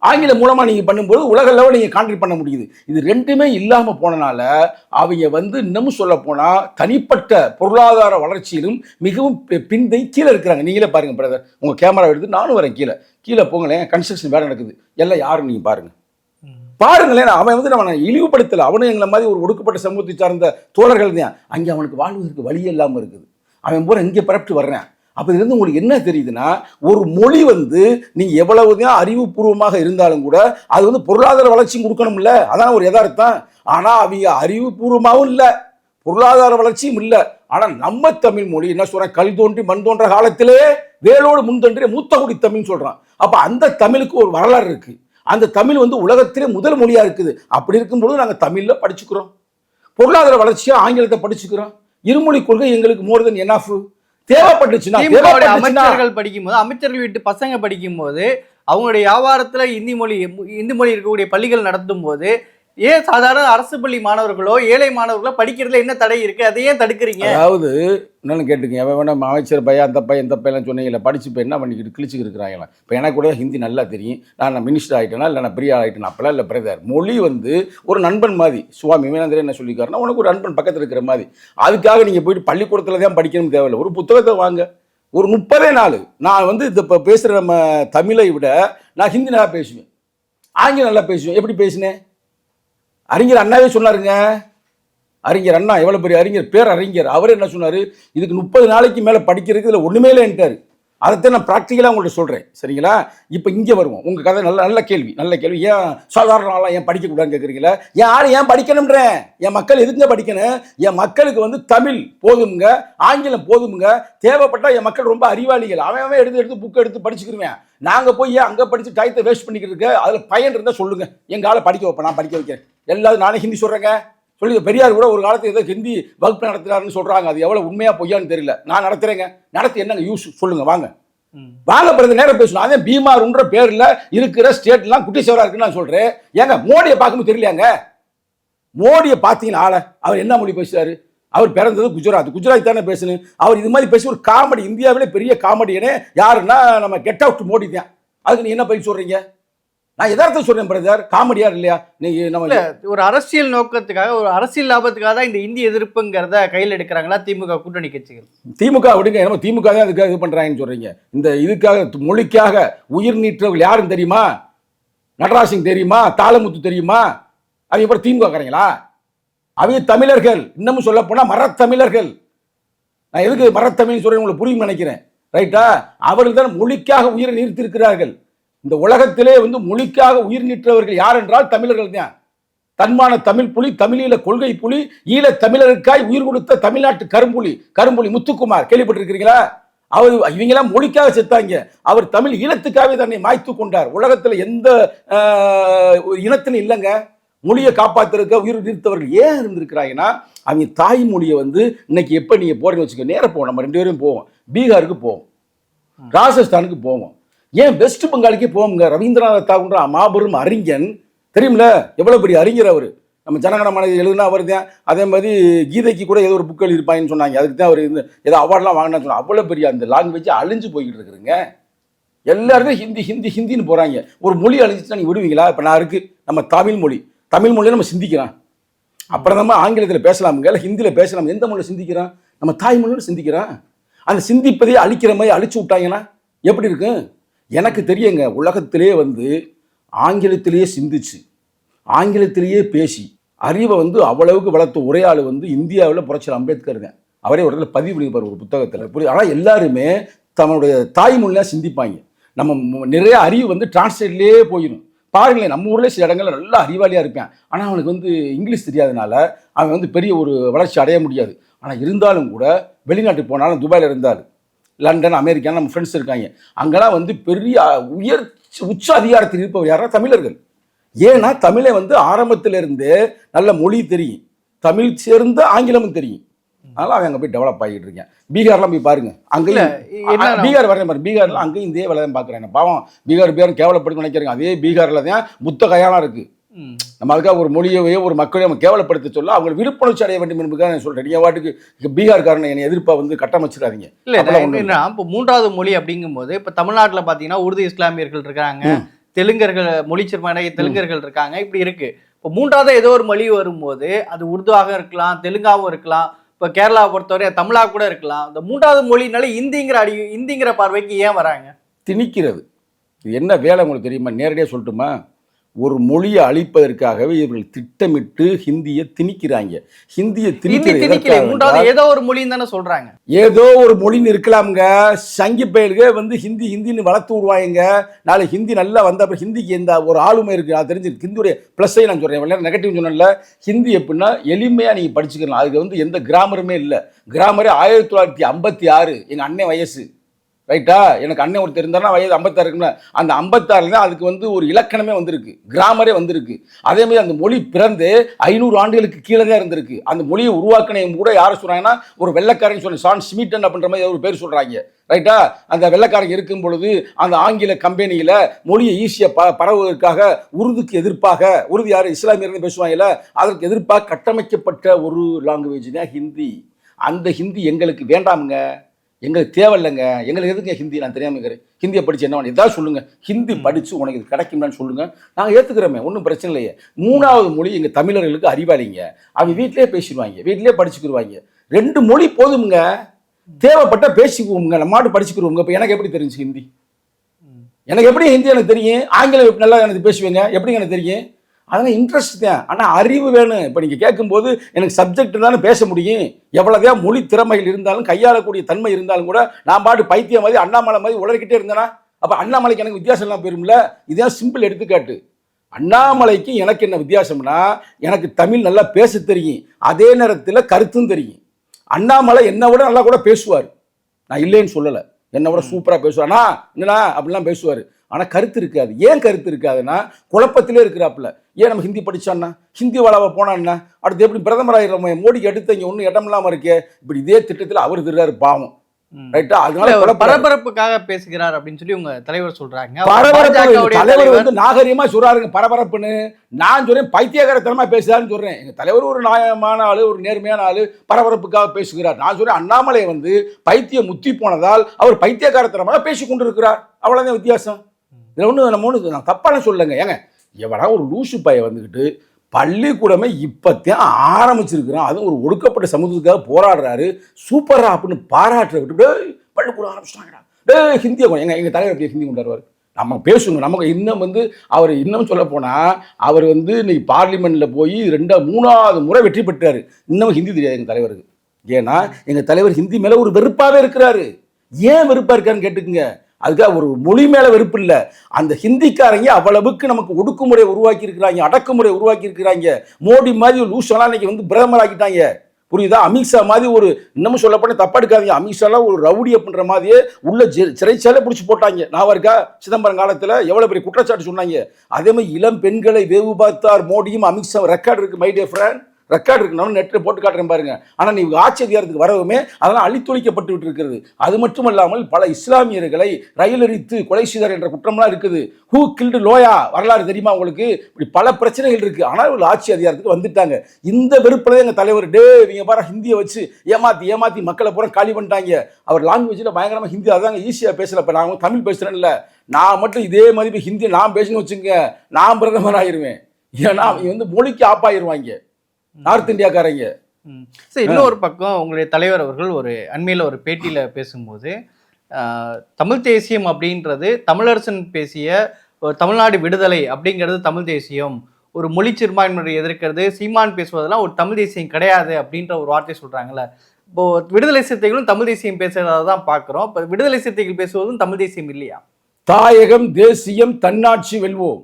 ஆங்கிலம் மூலமாக நீங்கள் பண்ணும்போது உலக லெவல் நீங்கள் கான்ட்ரிட் பண்ண முடியுது. இது ரெண்டுமே இல்லாமல் போனனால அவங்க வந்து இன்னமும் சொல்ல போனால் தனிப்பட்ட பொருளாதார வளர்ச்சியிலும் மிகவும் பி- பின்தை கீழே இருக்கிறாங்க. நீங்களே பாருங்கள் பிரதர் உங்கள் கேமரா எடுத்து நானும் வரேன் கீழே. கீழே போங்களேன் கன்ஸ்ட்ரக்ஷன் வேலை நடக்குது. எல்லாம் யாரும் நீங்கள் பாருங்கள் பாருங்களேன் அவன் வந்து நம்ம இழிவுபடுத்தலை. அவனும் எங்களை மாதிரி ஒரு ஒடுக்கப்பட்ட சமூகத்தை சார்ந்த தோழர்கள் தான். அங்கே அவனுக்கு வாழ்வதற்கு வழி இல்லாமல் இருக்குது. அவன் பூரா இங்கே பரப்பிட்டு வர்றேன். அப்போ இதுலேருந்து உங்களுக்கு என்ன தெரியுதுன்னா ஒரு மொழி வந்து நீங்கள் எவ்வளவு தான் அறிவுபூர்வமாக இருந்தாலும் கூட அது வந்து பொருளாதார வளர்ச்சியும் கொடுக்கணும்ல. அதான் ஒரு யதார்த்தம். ஆனால் அவங்க அறிவுபூர்வமாகவும் இல்லை. பொருளாதார வளர்ச்சியும் இல்லை. ஆனால் நம்ம தமிழ் மொழி என்ன சொல்கிறேன் கல் தோன்றி மண் தோன்ற காலத்திலே வேலோடு முன் தோன்றிய மூத்த குடி தமிழ்னு சொல்கிறான் அப்போ அந்த தமிழுக்கு ஒரு வரலாறு இருக்குது அந்த தமிழ் வந்து உலகத்திலே முதல் மொழியாக இருக்குது. அப்படி இருக்கும்போது நாங்கள் தமிழில் படிச்சுக்கிறோம். பொருளாதார வளர்ச்சியாக ஆங்கிலத்தை படிச்சுக்கிறோம். இருமொழி கொள்கை எங்களுக்கு மோர் தென் எனாஃப் தேவைப்பட்டுச்சுன்னா அமைச்சர்கள் படிக்கும்போது அமைச்சர்கள் வீட்டு பசங்க படிக்கும்போது அவங்களுடைய வியாபாரத்துல இந்தி மொழி இந்தி மொழி இருக்கக்கூடிய பள்ளிகள் நடத்தும் போது ஏன் சாதாரண அரசு பள்ளி மாணவர்களோ ஏழை மாணவர்களோ படிக்கிறதுல என்ன தடை இருக்கு? அதை ஏன் தடுக்கிறீங்க? அதாவது என்னன்னு கேட்டுங்க அவன் வேணா அமைச்சர் பையன் அந்த பையன் இந்த பையன் சொன்னீங்கல்ல படிச்சு இப்போ என்ன பண்ணிக்கிட்டு கிழிச்சுக்கு இருக்கிறாங்க இப்போ எனக்கு கூட ஹிந்தி நல்லா தெரியும். நான் மினிஸ்டர் ஆகிட்டேனா இல்லை நான் பிரியா ஆகிட்டேனா அப்பெல்லாம் இல்லை பிரதர் மொழி வந்து ஒரு நண்பன் மாதிரி சுவாமி விவேந்தர் என்ன சொல்லிக்காருன்னா உனக்கு ஒரு நண்பன் பக்கத்தில் இருக்கிற மாதிரி. அதுக்காக நீங்கள் போயிட்டு பள்ளிக்கூடத்தில் தான் படிக்கணும்னு தேவையில்லை. ஒரு புத்தகத்தை வாங்க. ஒரு முப்பதே நாள். நான் வந்து இந்த இப்போ பேசுகிற நம்ம தமிழை விட நான் ஹிந்தி நல்லா பேசுவேன். ஆங்கிலம் நல்லா பேசுவேன். எப்படி பேசினேன்? அறிஞர் அண்ணாவே சொன்னாருங்க. அறிஞர் அண்ணா எவ்வளோ பெரிய அறிஞர்? பேர் அறிஞர் அவர் என்ன சொன்னார்? இதுக்கு முப்பது நாளைக்கு மேலே படிக்கிறதுக்கு இதில் ஒன்றுமே இல்லைன்ட்டார் அதைத்தான் நான் ப்ராக்டிக்கலாக உங்கள்கிட்ட சொல்கிறேன் சரிங்களா? இப்போ இங்கே வருவோம். உங்கள் கதை நல்ல நல்ல கேள்வி நல்ல கேள்வி. ஏன் சாதாரண ஆளாக ஏன் படிக்கக்கூடாதுன்னு கேட்குறீங்களா என் ஆள் ஏன் படிக்கணுன்றேன் என் மக்கள் எதுங்க படிக்கணும்? என் மக்களுக்கு வந்து தமிழ் போதுமுங்க ஆங்கிலம் போதுமுங்க. தேவைப்பட்டால் என் மக்கள் ரொம்ப அறிவாளிகள். அவன் அவன் எடுத்து எடுத்து புக் எடுத்து படிச்சுக்கிருவேன். நாங்கள் போய் ஏன் அங்கே படித்து டயத்தை வேஸ்ட் பண்ணிக்கிறதுக்கு அதில் பயன் இருந்தால் சொல்லுங்கள் எங்கள் ஆளை படிக்க வைப்பேன் நான் படிக்க வைக்கிறேன். எல்லாரும் நானே ஹிந்தி சொல்கிறேங்க சொல்லி பெரியார் கூட ஒரு காலத்துல ஏதோ ஹிந்தி வகுப்பு நடத்துறாருன்னு சொல்றாங்க. அது எவ்வளவு உண்மையா பொய்யான்னு தெரியல. நான் நடத்துறேங்க. நடத்தி என்னங்க? யூஸ் சொல்லுங்க. வாங்க. வாங்க பிறகு நேரம் பேசணும். அதே பீமாருன்ற பேர்ல இருக்கிற ஸ்டேட்லாம் குட்டி சேவரா இருக்குன்னு நான் சொல்றேன். ஏங்க மோடியை பார்க்கும்போது தெரியலையாங்க? மோடியை பார்த்தீங்கன்னா ஆளை. அவர் என்ன மொழி பேசுறாரு? அவர் பிறந்தது குஜராத். குஜராத் தானே பேசணும். அவர் இது மாதிரி பேசி ஒரு காமெடி இந்தியாவிலே பெரிய காமெடியனே யாருன்னா நம்ம கெட் அவுட் மோடி தான். அதுக்கு நீ என்ன பதில் சொல்றீங்க? நான் எதார்த்தம் சொல்றேன் பிரதர் காமெடியா இல்லையா? நீங்க நம்ம ஒரு அரசியல் நோக்கத்துக்காக ஒரு அரசியல் லாபத்துக்காக தான் இந்த இந்திய எதிர்ப்புங்கிறத கையில் எடுக்கிறாங்களா திமுக கூட்டணி கட்சிகள்? திமுக விடுங்க என்னமோ திமுக தான் இதுக்காக இது பண்றாங்கன்னு சொல்றீங்க. இந்த இதுக்காக மொழிக்காக உயிர் நீற்றவர்கள் யாருன்னு தெரியுமா? நடராசிங் தெரியுமா? தாளமுத்து தெரியுமா? அவங்க அப்புறம் திமுக காரங்களா அவங்க தமிழர்கள் இன்னமும் சொல்ல போனா மரத்தமிழர்கள். நான் எதுக்கு மரத்தமிழ் சொல்றேன் உங்களுக்கு புரியும் நினைக்கிறேன். ரைட்டா அவர்கள் தான் மொழிக்காக உயிரை நீர்த்திருக்கிறார்கள். இந்த உலகத்திலே வந்து மொழிக்காக உயிர் நீற்றவர்கள் யார் என்றால் தமிழர்கள் தான். தன்மான தமிழ் புலி தமிழீழ கொள்கை புலி ஈழ தமிழருக்காய் உயிர் கொடுத்த தமிழ்நாட்டு கரும்புலி கரும்புலி முத்துக்குமார் கேள்விப்பட்டிருக்கிறீங்களா? அவர் இவங்கெல்லாம் மொழிக்காக செத்தாங்க. அவர் தமிழ் ஈழத்துக்காகவே தன்னை மாய்த்து கொண்டார். உலகத்துல எந்த இனத்திலும் இல்லைங்க. மொழியை காப்பாத்துறதுக்கு உயிர் நீர்த்தவர்கள் ஏன் இருந்திருக்கிறாங்கன்னா அவங்க தாய்மொழியை வந்து இன்னைக்கு எப்போ நீங்க போறீங்கன்னு வச்சுக்க நேரம் போவோம். நம்ம ரெண்டு பேரும் போவோம். பீகாருக்கு போவோம். ராஜஸ்தானுக்கு போவோம். ஏன் வெஸ்ட் பெங்காலுக்கே போவோங்க ரவீந்திரநாத் தாகூர் மாபெரும் அறிஞன். தெரியுமில எவ்வளோ பெரிய அறிஞர் அவர்? நம்ம ஜனகணமன எழுதுனா அவர் தான். அதே மாதிரி கீதைக்கு கூட ஏதோ ஒரு புக் எழுதியிருப்பாங்கன்னு சொன்னாங்க. அதுக்கு தான் அவர் இந்த ஏதோ அவார்ட்லாம் வாங்கினா சொன்னாங்க. அவ்வளோ பெரிய அந்த லாங்குவேஜ் அழிஞ்சு போய்கிட்டு இருக்குதுங்க. எல்லாருமே ஹிந்தி ஹிந்தி ஹிந்தின்னு போகிறாங்க ஒரு மொழி அழிஞ்சிச்சுன்னா நீ விடுவீங்களா? இப்போ நான் இருக்குது நம்ம தமிழ் மொழி. தமிழ் மொழியை நம்ம சிந்திக்கிறோம். அப்புறம் நம்ம ஆங்கிலத்தில் பேசலாமுங்க. இல்லை ஹிந்தியில் பேசலாம். எந்த மொழியில் சிந்திக்கிறோம்? நம்ம தாய்மொழியில் சிந்திக்கிறோம். அந்த சிந்திப்பதையே அழிக்கிற மாதிரி அழிச்சு விட்டாங்கன்னா எப்படி இருக்கும்? எனக்கு தெரியுங்க உலகத்திலே வந்து ஆங்கிலத்திலேயே சிந்திச்சு ஆங்கிலத்திலேயே பேசி அறிவை வந்து அவ்வளவுக்கு வளர்த்த ஒரே ஆள் வந்து இந்தியாவில் புரட்சியர் அம்பேத்கருங்க. அவரே ஒரு இடத்துல பதிவு பண்ணிப்பார் ஒரு புத்தகத்தில். புரியுது ஆனால் எல்லாருமே தன்னுடைய தாய்மொழியாக சிந்திப்பாங்க. நம்ம நிறைய அறிவு வந்து டிரான்ஸ்லேட்லேயே போயிடும் பாருங்களேன் நம்ம ஊர்லேயே சில இடங்கள்ல நல்லா அறிவாளியாக இருப்பேன். ஆனால் அவனுக்கு வந்து இங்கிலீஷ் தெரியாதனால அவன் வந்து பெரிய ஒரு வளர்ச்சி அடைய முடியாது. ஆனால் இருந்தாலும் கூட வெளிநாட்டுக்கு போனாலும் துபாயில் இருந்தார் லண்டன் அமெரிக்கா நம்ம ஃப்ரெண்ட்ஸ் இருக்காங்க. அங்கெல்லாம் வந்து பெரிய உயர் உச்ச அதிகாரத்தில் இருப்பவர் யாரா தமிழர்கள். ஏன்னா தமிழை வந்து ஆரம்பத்துல இருந்தே நல்ல மொழி தெரியும். தமிழ் சேர்ந்த ஆங்கிலமும் தெரியும். அதனால அவன் அங்கே போய் டெவலப் ஆகிட்டு இருக்கேன். பீகார்லாம் போய் பாருங்க. அங்கேயும் பீகார் வரேன் பாரு பீகார்ல அங்கேயும் இதே வேலை தான் பார்க்குறேன் பாவம் பீகார் பீகார் கேவலப்படுத்தி நினைக்கிறேன். அதே பீகார்ல தான் புத்த கயானம் இருக்கு. ம். நம்ம அதுக்காக ஒரு மொழியவே ஒரு மக்களை நம்ம கேவலப்படுத்த சொல்ல அவங்க விழிப்புணர்ச்சி அடைய வேண்டும் என்பதுக்காக நான் சொல்றேன். நீங்க வாட்டுக்கு பீகார்காரனை என்னை எதிர்ப்பா வந்து கட்டமைச்சிடாதீங்க. இல்ல என்னன்னா இப்போ மூன்றாவது மொழி அப்படிங்கும்போது இப்போ தமிழ்நாட்டுல பாத்தீங்கன்னா உருது இஸ்லாமியர்கள் இருக்காங்க. தெலுங்கர்கள் மொழி சிறுபான்மை தெலுங்கர்கள் இருக்காங்க. இப்படி இருக்கு. இப்போ மூன்றாவது ஏதோ ஒரு மொழி வரும்போது அது உருதுவாக இருக்கலாம் தெலுங்காவும் இருக்கலாம். இப்போ கேரளாவை பொறுத்தவரை தமிழா கூட இருக்கலாம். இந்த மூன்றாவது மொழினால இந்திங்கிற அடி இந்திங்கிற பார்வைக்கு ஏன் வராங்க? திணிக்கிறது. இது என்ன வேலை உங்களுக்கு தெரியுமா? நேரடியாக சொல்லட்டுமா? ஒரு மொழியை அழிப்பதற்காகவே இவர்கள் திட்டமிட்டு ஹிந்தியை திணிக்கிறாங்க. ஹிந்தியை என்றால், ஏதோ ஒரு மொழின்னு தானே சொல்றாங்க. ஏதோ ஒரு மொழின்னு இருக்கலாம்ங்க. சங்கி பயலுக வந்து ஹிந்தி ஹிந்தின்னு வளர்த்து விடுவாங்க நாளை ஹிந்தி நல்லா வந்த அப்புறம் ஹிந்திக்கு எந்த ஒரு ஆளுமை இருக்கு. அது தெரிஞ்சு ஹிந்தியுடைய ப்ளஸ்ஸை நான் சொல்றேன். நெகட்டிவ் சொன்னேன்ல. ஹிந்தி எப்படின்னா எளிமையாக நீங்கள் படிச்சுக்கலாம். அதுக்கு வந்து எந்த கிராமருமே இல்லை. கிராமரே ஆயிரத்தி தொள்ளாயிரத்தி ஐம்பத்தி ஆறு. எங்கள் அண்ணன் வயசு. ரைட்டா? எனக்கு அண்ணன் ஒருத்தர் இருந்தாருன்னா வயது ஐம்பத்தாறு இருக்கும்ல அந்த ஐம்பத்தாறுல தான் அதுக்கு வந்து ஒரு இலக்கணமே வந்திருக்கு. கிராமரே வந்திருக்கு. அதே மாதிரி அந்த மொழி பிறந்து ஐநூறு ஆண்டுகளுக்கு கீழே தான் இருந்திருக்கு. அந்த மொழியை உருவாக்கினையும் கூட யாரை சொல்கிறாங்கன்னா ஒரு வெள்ளக்காரன் சொன்ன சான் ஸ்மிட்டன் அப்படின்ற மாதிரி ஒரு பேர் சொல்கிறாங்க ரைட்டா? அந்த வெள்ளைக்காரங்க இருக்கும் பொழுது அந்த ஆங்கில கம்பெனியில் மொழியை ஈஸியாக ப பரவுவதற்காக உருதுக்கு எதிர்ப்பாக உருது யார்? இஸ்லாமியர்கள் பேசுவாங்கல்ல அதற்கு எதிர்ப்பாக கட்டமைக்கப்பட்ட ஒரு லாங்குவேஜ் தான் ஹிந்தி. அந்த ஹிந்தி எங்களுக்கு வேண்டாமுங்க. எங்களுக்கு தேவையில்லைங்க. எங்களுக்கு எதுங்க ஹிந்தி? நான் தெரியாம இருக்கிறேன். ஹிந்தியை படிச்சு என்ன பண்ண ஏதாவது சொல்லுங்க. ஹிந்தி படிச்சு உனக்கு இது கிடைக்கும்னு சொல்லுங்க. நாங்கள் ஏத்துக்கிறோமே. ஒன்றும் பிரச்சனை இல்லையே. மூணாவது மொழி எங்க தமிழர்களுக்கு அறிவாளிங்க. அவங்க வீட்டிலேயே பேசிடுவாங்க. வீட்டிலேயே படிச்சுக்கிடுவாங்க ரெண்டு மொழி போதுமுங்க. தேவைப்பட்டா பேசிக்குவோமுங்க. நம்ம மாட்டு படிச்சுக்கிடுவோங்க இப்போ எனக்கு எப்படி தெரிஞ்சு ஹிந்தி? எனக்கு எப்படி ஹிந்தி எனக்கு தெரியும்? ஆங்கிலம் நல்லா எனக்கு பேசுவேங்க? எப்படி எனக்கு தெரியும்? அதெல்லாம் இன்ட்ரெஸ்ட் தான். ஆனால் அறிவு வேணும். இப்போ நீங்கள் கேட்கும்போது எனக்கு சப்ஜெக்ட் தானே பேச முடியும். எவ்வளோதான் மொழி திறமைகள் இருந்தாலும் கையாளக்கூடிய தன்மை இருந்தாலும் கூட நான் பாட்டு பைத்தியம் மாதிரி அண்ணாமலை மாதிரி உளறிக்கிட்டே இருந்தேனா? அப்போ அண்ணாமலைக்கு எனக்கு வித்தியாசம் எல்லாம் போயிரும்ல? இதான் சிம்பிள் எடுத்துக்காட்டு. அண்ணாமலைக்கு எனக்கு என்ன வித்தியாசம்னா எனக்கு தமிழ் நல்லா பேச தெரியும். அதே நேரத்தில் கருத்தும் தெரியும். அண்ணாமலை என்னை விட நல்லா கூட பேசுவார். நான் இல்லைன்னு சொல்லலை. என்னை விட சூப்பராக பேசுவார். அண்ணா என்னண்ணா அப்படிலாம் பேசுவார். ஆனால் கருத்து இருக்காது. ஏன் கருத்து இருக்காதுன்னா குழப்பத்திலே இருக்கிறாப்புல. ஏன் நம்ம ஹிந்தி படிச்சான்னா ஹிந்தி வளாவை போனான்னா அடுத்து எப்படி பிரதமர் ஆயிடுறோம்? மோடிக்கு எடுத்து இங்கே ஒன்றும் இடம் இல்லாமல் இருக்கே. இப்படி இதே திட்டத்தில் அவர் திருறாரு பாவம். ரைட்டா அதனால. பரபரப்புக்காக பேசுகிறார் அப்படின்னு சொல்லி உங்க தலைவர் சொல்றாங்க. பரபரப்பு தலைவர் வந்து நாகரிகமா சொல்றாருங்க. பரபரப்புன்னு. நான் சொல்றேன் பைத்தியகாரத்தனமா பேசுறாருன்னு சொல்றேன். எங்க தலைவர் ஒரு நியாயமான ஆளு ஒரு நேர்மையான ஆளு பரபரப்புக்காக பேசுகிறார். நான் சொல்றேன் அண்ணாமலை வந்து பைத்தியம் முத்தி போனதால் அவர் பைத்தியகாரத்தனமாக பேசி கொண்டிருக்கிறார். அவ்வளவுதான் வித்தியாசம். இதில் ஒன்று நம்ம ஒன்று நான் தப்பான சொல்லுங்க ஏங்க எவனா ஒரு லூசு பைய வந்துக்கிட்டு பள்ளிக்கூடமே இப்பத்தான் ஆரம்பிச்சிருக்கிறான். அதுவும் ஒரு ஒடுக்கப்பட்ட சமூகத்துக்காக போராடுறாரு. சூப்பரா அப்படின்னு பாராட்டுற விட்டு பள்ளிக்கூடம் ஆரம்பிச்சிட்டாங்கடா. டே ஹிந்தியை கொண்டு எங்கள் தலைவர் அப்படியே ஹிந்தி கொண்டு வருவார்? நம்ம பேசணும். நமக்கு இன்னும் வந்து அவர் இன்னும் சொல்ல போனால் அவர் வந்து இன்னைக்கு பார்லிமெண்ட்டில் போய் ரெண்டா மூணாவது முறை வெற்றி பெற்றார். இன்னும் ஹிந்தி தெரியாது எங்கள் தலைவருக்கு. ஏன்னா எங்கள் தலைவர் ஹிந்தி மேலே ஒரு வெறுப்பாகவே இருக்கிறாரு. ஏன் வெறுப்பாக இருக்காருன்னு கேட்டுக்குங்க. அதுக்காக ஒரு மொழி மேலே வெறுப்பு இல்லை. அந்த ஹிந்திக்காரங்க அவ்வளவுக்கு நமக்கு ஒடுக்குமுறை உருவாக்கி இருக்கிறாங்க அடக்குமுறை உருவாக்கி இருக்கிறாங்க மோடி மாதிரி ஒரு லூசெல்லாம் இன்னைக்கு வந்து பிரதமர் ஆக்கிட்டாங்க. புரியுதா? அமித்ஷா மாதிரி ஒரு இன்னமும் சொல்ல போனா தப்பா எடுக்காதீங்க அமித்ஷாலாம் ஒரு ரவுடி அப்படின்ற மாதிரியே உள்ள சிறைச்சாலே பிடிச்சி போட்டாங்க. நான் இருக்கா சிதம்பரம் காலத்தில் எவ்வளோ பெரிய குற்றச்சாட்டு சொன்னாங்க. அதே மாதிரி இளம் பெண்களை வேவு பார்த்தார் மோடியும் அமித்ஷா ரெக்கார்டு இருக்கு மை டே ஃப்ரெண்ட் ரெக்கார்டு இருக்கணும் நெட்டில் போட்டு காட்டுறேன் பாருங்க. ஆனால் நீ ஆட்சி அதிகாரத்துக்கு வரவுமே அதெல்லாம் அழித்தொழிக்கப்பட்டு விட்டு இருக்கிறது அது மட்டும் இல்லாமல் பல இஸ்லாமியர்களை ரயில் எரித்து கொலை செய்தார் என்ற குற்றம்லாம் இருக்குது. ஹூ கில்டு லோயா வரலாறு தெரியுமா உங்களுக்கு? இப்படி பல பிரச்சனைகள் இருக்குது ஆனால் இவங்க ஆட்சி அதிகாரத்துக்கு வந்துட்டாங்க. இந்த வெறுப்பில் எங்கள் தலைவர் டே இவங்க பாரு ஹிந்தியை வச்சு ஏமாற்றி ஏமாற்றி மக்களை பூரா காலி பண்ணிட்டாங்க. அவர் லாங்குவேஜில் பயங்கரமாக ஹிந்தி அதாங்க ஈஸியாக பேசல. இப்போ நான் தமிழ் பேசுகிறேன்ல நான் மட்டும் இதே மாதிரி ஹிந்தி நான் பேசணும்னு வச்சுங்க நான் பிரதமர் ஆயிடுவேன் ஏன்னா அவங்க வந்து மொழிக்கு ஆப்பாயிருவாங்க நார்த் இந்தியாக்காரங்க. சரி இன்னொரு பக்கம் உங்களுடைய தலைவர் அவர்கள் ஒரு அண்மையில் ஒரு பேட்டியில் பேசும்போது தமிழ் தேசியம் அப்படின்றது தமிழரசன் பேசிய ஒரு தமிழ்நாடு விடுதலை அப்படிங்கிறது தமிழ் தேசியம். ஒரு மொழி சிறுபான்மையை எதிர்க்கிறது சீமான் பேசுவதெல்லாம் ஒரு தமிழ் தேசியம் கிடையாது அப்படின்ற ஒரு வார்த்தை சொல்றாங்கல்ல. இப்போ விடுதலை சிறுத்தைகளும் தமிழ் தேசியம் பேசுறதா தான் பார்க்குறோம் இப்போ விடுதலை சிறுத்தைகள் பேசுவதும் தமிழ் தேசியம் இல்லையா? தாயகம் தேசியம் தன்னாட்சி வெல்வோம்.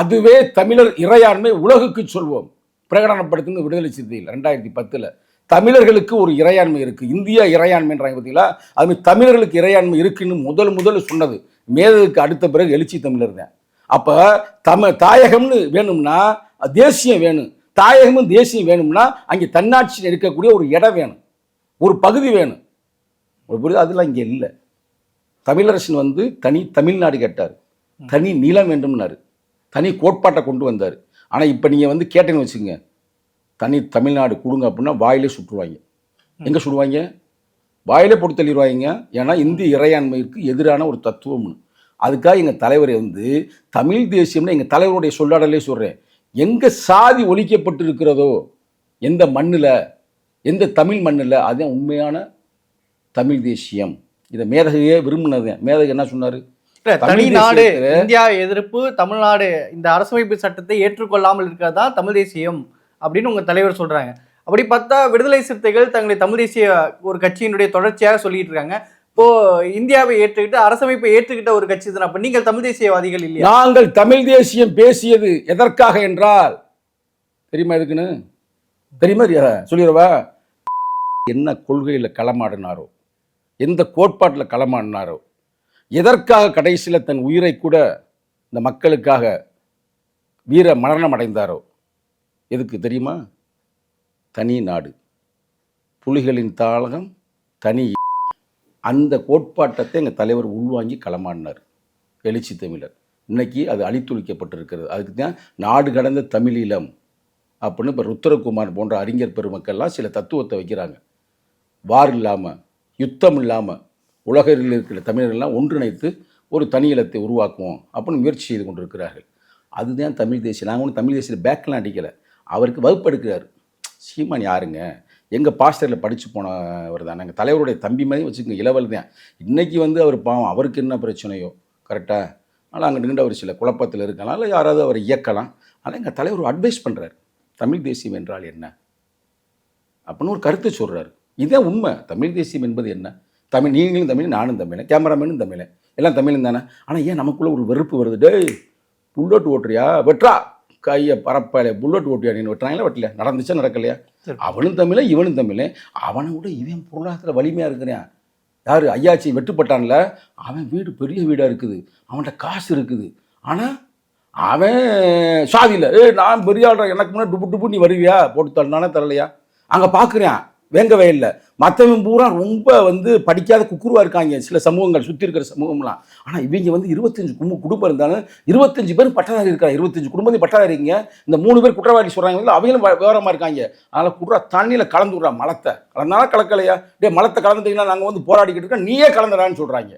அதுவே தமிழர் இறையாண்மை உலகுக்கு சொல்வோம். பிரகடனப்படுத்துங்க விடுதலை சிறுத்தையில் ரெண்டாயிரத்தி பத்தில். தமிழர்களுக்கு ஒரு இறையாண்மை இருக்கு. இந்திய இறையாண்மைன்றாங்க பார்த்தீங்களா? அது மாதிரி தமிழர்களுக்கு இறையாண்மை இருக்குன்னு முதல் முதல்ல சொன்னது. மேததுக்கு அடுத்த பிறகு எழுச்சி தமிழர் தான். அப்போ தமிழ் தாயகம்னு வேணும்னா தேசியம் வேணும். தாயகமும் தேசியம் வேணும்னா அங்கே தன்னாட்சி இருக்கக்கூடிய ஒரு இடம் வேணும். ஒரு பகுதி வேணும். ஒரு புரியுது அதெல்லாம் இங்கே இல்லை. தமிழரசன் வந்து தனி தமிழ்நாடு கேட்டார். தனி நிலம் வேண்டும்னாரு. தனி கோட்பாட்டை கொண்டு வந்தார். ஆனால் இப்போ நீங்கள் வந்து கேட்டேன்னு வச்சுங்க தனி தமிழ்நாடு கொடுங்க அப்படின்னா வாயிலே சுட்டுருவாங்க. எங்கே சுடுவாங்க? வாயிலே போட்டு தள்ளிடுவாங்க. ஏன்னா இந்திய இறையாண்மைக்கு எதிரான ஒரு தத்துவம்னு அதுக்காக எங்கள் தலைவர் வந்து தமிழ் தேசியம்னு எங்கள் தலைவருடைய சொல்லாடலே சொல்கிறேன் எங்கே சாதி ஒழிக்கப்பட்டு இருக்கிறதோ எந்த மண்ணில் எந்த தமிழ் மண்ணில் அதுதான் உண்மையான தமிழ் தேசியம். இதை மேதகையே விரும்பினது. மேதகு என்ன சொன்னார்? தனி நாடு இந்தியா எதிர்ப்பு தமிழ்நாடு இந்த அரசமைப்பு சட்டத்தை ஏற்றுக்கொள்ளாமல் இருக்கிறது தான் தமிழ் தேசியம் அப்படின்னு உங்க தலைவர் சொல்றாங்க. அப்படி பார்த்தா விடுதலை சிறுத்தைகள் தங்களை தமிழ் தேசிய ஒரு கட்சியினுடைய தொடர்ச்சியாக சொல்லிட்டு இருக்காங்க. இப்போ இந்தியாவை ஏற்றுக்கிட்டு அரசமைப்பை ஏற்றுக்கிட்ட ஒரு கட்சி தான் அப்ப நீங்கள் தமிழ் தேசியவாதிகள் இல்லையா? நாங்கள் தமிழ் தேசியம் பேசியது எதற்காக என்றால் தெரியுமா எதுக்குன்னு? தெரியுமா சொல்லிடுவா என்ன கொள்கையில் களமாடினாரோ எந்த கோட்பாட்டில் களமாடினாரோ எதற்காக கடைசியில் தன் உயிரை கூட இந்த மக்களுக்காக வீர மரணம் அடைந்தாரோ? எதுக்கு தெரியுமா? தனி நாடு. புலிகளின் தாளகம் தனி அந்த கோட்பாட்டத்தை எங்கள் தலைவர் உள்வாங்கி களமாடினார். எழுச்சி தமிழர். இன்னைக்கு அது அழித்துழிக்கப்பட்டிருக்கிறது. அதுக்கு தான் நாடு கடந்த தமிழீழம் அப்படின்னு இப்போ ருத்ரகுமார் போன்ற அறிஞர் பெருமக்கள்லாம் சில தத்துவத்தை வைக்கிறாங்க. வார் இல்லாமல் யுத்தம் இல்லாமல் உலகில் இருக்கிற தமிழர்கள்லாம் ஒன்றிணைத்து ஒரு தனியிலத்தை உருவாக்குவோம் அப்படின்னு முயற்சி செய்து கொண்டிருக்கிறார்கள். அதுதான் தமிழ் தேசியம். நாங்கள் ஒன்றும் தமிழ் தேசிய பேக்கெலாம் அடிக்கலை. அவருக்கு வகுப்பு எடுக்கிறார். சீமான் யாருங்க? எங்கள் பாஸ்டரில் படித்து போனவர் தான். நாங்கள் தலைவருடைய தம்பி மாதிரி வச்சுக்கோங்க இளவல் தான். இன்றைக்கி வந்து அவர் பாவம் அவருக்கு என்ன பிரச்சனையோ? கரெக்டாக ஆனால் அங்கே நின்று அவர் சில குழப்பத்தில் இருக்கலாம் இல்லை யாராவது அவர் இயக்கலாம். ஆனால் எங்கள் தலைவர் அட்வைஸ் பண்ணுறாரு தமிழ் தேசியம் என்றால் என்ன? அப்படின்னு ஒரு கருத்தை சொல்கிறாரு இதுதான் உண்மை. தமிழ் தேசியம் என்பது என்ன? தமிழ் நீங்களும் தமிழ் நானும் தமிழ் கேமராமேனும் தமிழ். எல்லாம் தமிழும் தானே? ஆனால் ஏன் நமக்குள்ளே ஒரு வெறுப்பு வருது? டேய் புல்லட் ஓட்டுறியா? வெட்றா? கையை பரப்பால புல்லட் ஓட்டியா நீ? வெட்டுறாங்களா வெட்டலையா நடந்துச்சா? நடக்கலையா. அவனும் தமிழ் இவனும் தமிழ். அவனை விட இவன் பொருளாதார வலிமையாக இருக்கிறான். யார்? ஐயாச்சி வெட்டுப்பட்டான்ல? அவன் வீடு பெரிய வீடாக இருக்குது. அவன்கிட்ட காசு இருக்குது. ஆனால் அவன் சாதியில் ஏய் நான் பெரிய ஆள்றா எனக்கு முன்னாடி டுப்பு டுப்பு நீ வருவியா? போட்டு தரனானே தரலையா? அங்கே பார்க்குறேன் வேங்கவே இல்லை. மற்றவன் பூரா ரொம்ப வந்து படிக்காத குக்குருவாக இருக்காங்க. சில சமூகங்கள் சுற்றி இருக்கிற சமூகம்லாம். ஆனால் இவங்க வந்து இருபத்தஞ்சு குடும்ப குடும்பம் இருந்தாலும் இருபத்தஞ்சு பேர் பட்டதாரி இருக்காங்க. இருபத்தஞ்சு குடும்பத்தையும் பட்டதாரிங்க இந்த மூணு பேர் குற்றவாளி சொல்கிறாங்க அவங்களும் விவரமாக இருக்காங்க. அதனால் குடுறா தண்ணியில் கலந்து விட்றா மலத்தை. கலந்தாலும் கலக்கலையா? டே மலத்தை கலந்துட்டீங்கன்னா நாங்கள் வந்து போராடிக்கிட்டு இருக்கோம். நீயே கலந்துடான்னு சொல்கிறாங்க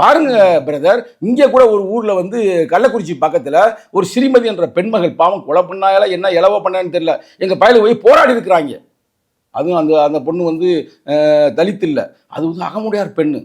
பாருங்க பிரதர் இங்கே கூட ஒரு ஊரில் வந்து கள்ளக்குறிச்சி பக்கத்தில் ஒரு ஸ்ரீமதி என்ற பெண்மகள் பாவம் கொலை பண்ணாயெல்லாம் என்ன இலவ பண்ணான்னு தெரியல. எங்கள் பயில போய் போராடி இருக்கிறாங்க. அதுவும் அந்த அந்த பொண்ணு வந்து அஹ், தலித் இல்லை அது வந்து அகமுடையார் பெண்ணு.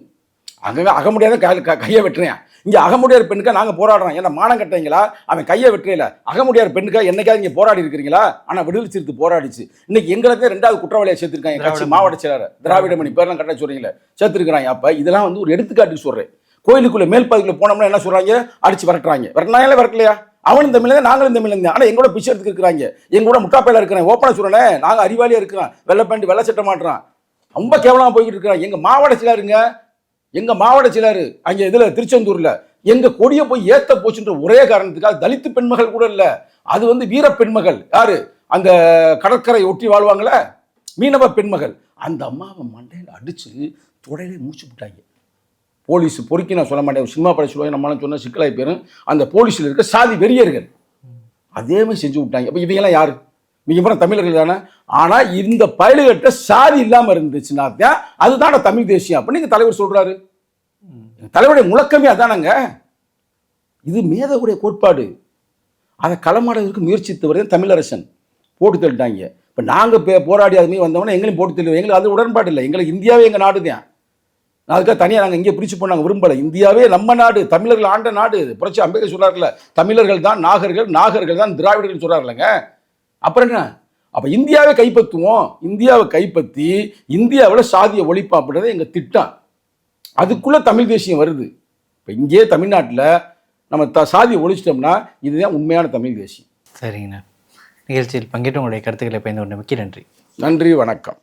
அங்கே அகமுடையாத க கையை வெட்டுறேன். இங்கே அகமுடையார் பெண்ணுக்கா நாங்கள் போராடுறோம். ஏன்னா மானம் கட்டுறீங்களா? அவன் கையை வெட்டுறையில அகமுடையார் பெண்ணுக்கா என்னைக்காவது இங்கே போராடி இருக்கிறீங்களா? ஆனால் விடுதலை சிறுத்தை போராடிச்சு. இன்னைக்கு எங்களுக்கு ரெண்டாவது குற்றவாளியை சேர்த்துருக்காங்க கட்சி மாவட்ட செயலாளர். திராவிட மணி. பேர்லாம் கரெக்டாக சொல்றீங்களே. சேர்த்துருக்கிறாங்க. அப்போ இதெல்லாம் வந்து ஒரு எடுத்துக்காட்டுக்கு சொல்கிறேன் கோயிலுக்குள்ள மேல் பாதிக்குள்ள போனோம்னா என்ன சொல்றாங்க? அடிச்சு விரட்டுறாங்க. விரட்டினாங்களே விரட்டலையா? அவனும் தமிழங்க நாங்களும் தமிழங்க ஆனால் எங்களோட பிச்சை எடுத்துக்கு இருக்கிறாங்க. எங்களோட முட்டாப்பையில் இருக்கிறேன். ஓப்பனாக சொல்கிறேன் நாங்கள் அறிவாளியாக இருக்கிறோம். வெள்ளை பேண்ட் வெள்ளை சட்டை மாட்டுறான். ரொம்ப கேவலமாக போய்கிட்டு இருக்கிறான். எங்கள் மாவட்ட செயலாருங்க எங்கள் மாவட்ட செயலாரு அங்கே இதில் திருச்செந்தூரில். எங்கள் கொடியை போய் ஏற்ற போச்சுன்ற ஒரே காரணத்துக்காக தலித்து பெண்மகள் கூட இல்லை. அது வந்து வீர பெண்மகள். யார்? அந்த கடற்கரை ஒட்டி வாழ்வாங்களே? மீனவ பெண்மகள். அந்த அம்மாவை மண்டையில் அடித்து தொடையிலே மூச்சு விட்டாங்க. போலீஸ் பொறுக்கி நான் சொல்ல மாட்டேன். சினிமா படம் சொல்லுவாங்க நம்மளாம் சொன்ன சிக்கலாய் பேரும் அந்த போலீஸில் இருக்க சாதி வெறியர்கள். அதே மாதிரி செஞ்சு விட்டாங்க. அப்போ இவங்கெல்லாம் யாரு? நீங்க பூரா தமிழர்கள் தானே. ஆனால் இந்த பயலுகிட்ட சாதி இல்லாமல் இருந்துச்சுன்னா தான் அதுதான தமிழ் தேசியம். அப்படின்னு எங்க தலைவர் சொல்றாரு. தலைவருடைய முழக்கமே அதானங்க? இது மேதகுடைய கோட்பாடு. அதை களமாடுவதற்கு முயற்சித்தவர் தான் தமிழரசன். போட்டு தள்ளிட்டாங்க. இப்போ நாங்கள் போராடி அதுமாரி வந்தவொடனே எங்களையும் போட்டு தள்ளி எங்களுக்கு அது உடன்பாடு இல்லை. எங்களுக்கு இந்தியாவே எங்கள் நாடு தான். அதுக்காக தனியாக நாங்கள் இங்கே பிரிச்சு போனாங்க விரும்பலை. இந்தியாவே நம்ம நாடு தமிழர்கள் ஆண்ட நாடு. புரட்சி அம்பேத்கர் சொல்றாருல தமிழர்கள் தான் நாகர்கள் நாகர்கள் தான் திராவிடர்கள் சொல்றாருலங்க அப்புறம் என்ன? அப்போ இந்தியாவை கைப்பற்றுவோம். இந்தியாவை கைப்பற்றி இந்தியாவில் சாதிய ஒழிப்போம் அப்படின்றது எங்கள் திட்டம். அதுக்குள்ளே தமிழ் தேசியம் வருது. இப்போ இங்கே தமிழ்நாட்டில் நம்ம த சாதியை ஒழிச்சிட்டோம்னா இதுதான் உண்மையான தமிழ் தேசியம். சரிங்கண்ணா. நிகழ்ச்சியில் பங்கேற்று உங்களுடைய கருத்துக்களை பயந்து கொண்ட மிக்க நன்றி. நன்றி வணக்கம்.